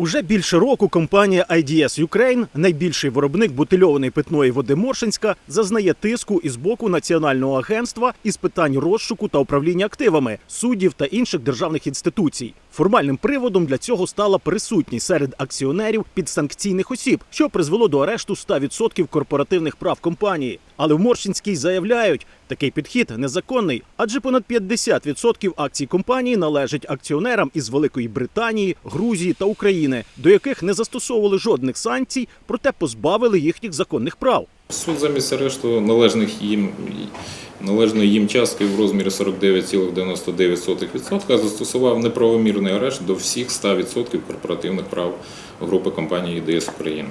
Уже більше року компанія IDS Ukraine, найбільший виробник бутильованої питної води Моршинська, зазнає тиску із боку Національного агентства із питань розшуку та управління активами, суддів та інших державних інституцій. Формальним приводом для цього стала присутність серед акціонерів підсанкційних осіб, що призвело до арешту 100% корпоративних прав компанії. Але в Моршинській заявляють, такий підхід незаконний, адже понад 50% акцій компанії належать акціонерам із Великої Британії, Грузії та України, до яких не застосовували жодних санкцій, проте позбавили їхніх законних прав. Суд замість арешту належних їм належної їм частки в розмірі 49,99% застосував неправомірний арешт до всіх 100% корпоративних прав групи компанії ІДС Україна,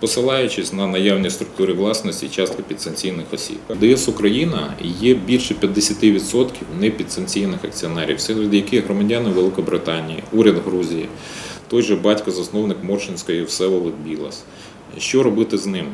посилаючись на наявні структури власності частки підсанкційних осіб. ДС Україна є більше 50% непідсанкційних акціонерів, серед яких громадяни Великобританії, уряд Грузії, той же батько-засновник Моршинської Всеволод Білас. Що робити з ними?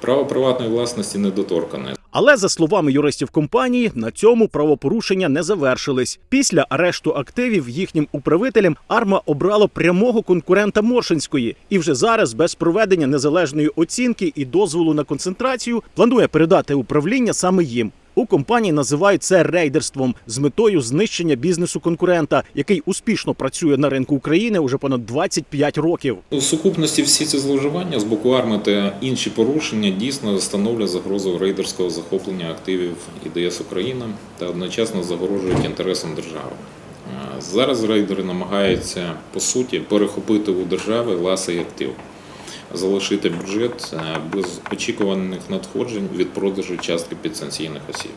Право приватної власності недоторкане. Але за словами юристів компанії, на цьому правопорушення не завершились. Після арешту активів їхнім управителям Арма обрала прямого конкурента Моршинської і вже зараз, без проведення незалежної оцінки і дозволу на концентрацію, планує передати управління саме їм. У компанії називають це рейдерством з метою знищення бізнесу конкурента, який успішно працює на ринку України уже понад 25 років. У сукупності всі ці зловживання з боку арми та інші порушення дійсно становлять загрозу рейдерського захоплення активів ІДС Україна та одночасно загрожують інтересам держави. Е, Зараз рейдери намагаються по суті перехопити у держави ласий актив, залишити бюджет е, без очікуваних надходжень від продажу частки підсанкційних осіб.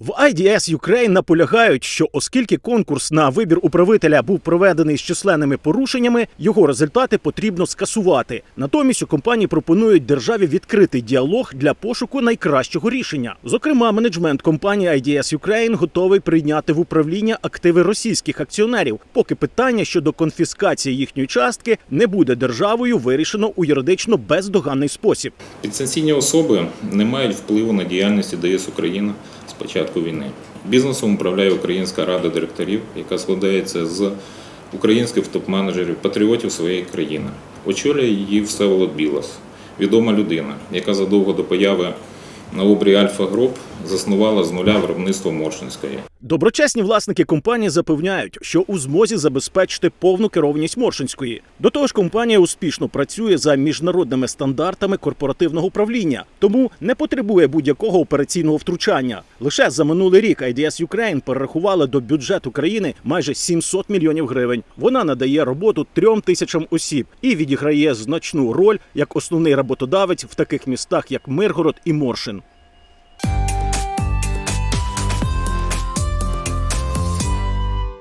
В IDS Ukraine наполягають, що оскільки конкурс на вибір управителя був проведений з численними порушеннями, його результати потрібно скасувати. Натомість у компанії пропонують державі відкритий діалог для пошуку найкращого рішення. Зокрема, менеджмент компанії IDS Ukraine готовий прийняти в управління активи російських акціонерів, поки питання щодо конфіскації їхньої частки не буде державою вирішено у юридично бездоганний спосіб. Підсанкційні особи не мають впливу на діяльність ДС України з початку війни. Бізнесом управляє Українська рада директорів, яка складається з українських топ-менеджерів, патріотів своєї країни. Очолює її Всеволод Білас, відома людина, яка задовго до появи на обрії Альфа Груп заснувала з нуля виробництво Моршинської. Доброчесні власники компанії запевняють, що у змозі забезпечити повну керованість Моршинської. До того ж, компанія успішно працює за міжнародними стандартами корпоративного управління, тому не потребує будь-якого операційного втручання. Лише за минулий рік IDS Ukraine перерахувала до бюджету країни майже 700 мільйонів гривень. Вона надає роботу трьом тисячам осіб і відіграє значну роль як основний роботодавець в таких містах, як Миргород і Моршин.